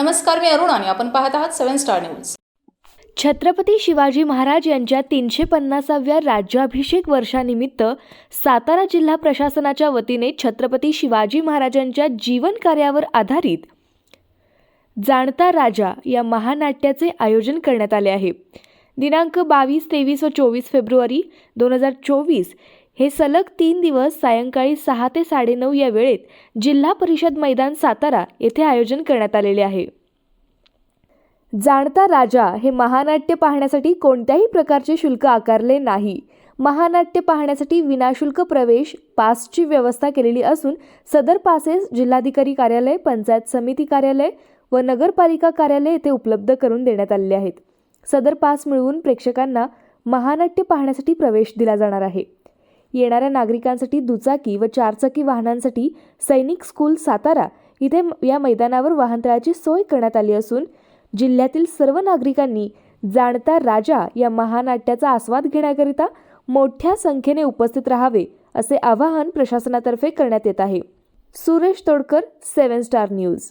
नमस्कार मी अरुण आणि आपण पाहत आहात seven star news. Chhatrapati Shivaji Maharaj यांच्या तीनशे पन्नासाव्या राज्याभिषेक वर्षानिमित्त सातारा जिल्हा प्रशासनाच्या वतीने छत्रपती शिवाजी महाराजांच्या जीवन कार्यावर आधारित जाणता राजा या महानाट्याचे आयोजन करण्यात आले आहे. दिनांक बावीस तेवीस व चोवीस फेब्रुवारी दोन हजार चोवीस हे सलग तीन दिवस सायंकाळी सहा ते साडेनऊ या वेळेत जिल्हा परिषद मैदान सातारा येथे आयोजन करण्यात आलेले आहे. जाणता राजा हे महानाट्य पाहण्यासाठी कोणत्याही प्रकारचे शुल्क आकारले नाही. महानाट्य पाहण्यासाठी विनाशुल्क प्रवेश पासची व्यवस्था केलेली असून सदर पासेस जिल्हाधिकारी कार्यालय पंचायत समिती कार्यालय व नगरपालिका कार्यालय येथे उपलब्ध करून देण्यात आलेले आहेत. सदर पास मिळवून प्रेक्षकांना महानाट्य पाहण्यासाठी प्रवेश दिला जाणार आहे. येणाऱ्या नागरिकांसाठी दुचाकी व चारचाकी वाहनांसाठी सैनिक स्कूल सातारा इथे या मैदानावर वाहनतळाची सोय करण्यात आली असून जिल्ह्यातील सर्व नागरिकांनी जाणता राजा या महानाट्याचा आस्वाद घेण्याकरिता मोठ्या संख्येने उपस्थित राहावे असे आवाहन प्रशासनातर्फे करण्यात येत आहे. Suresh Todkar seven star news.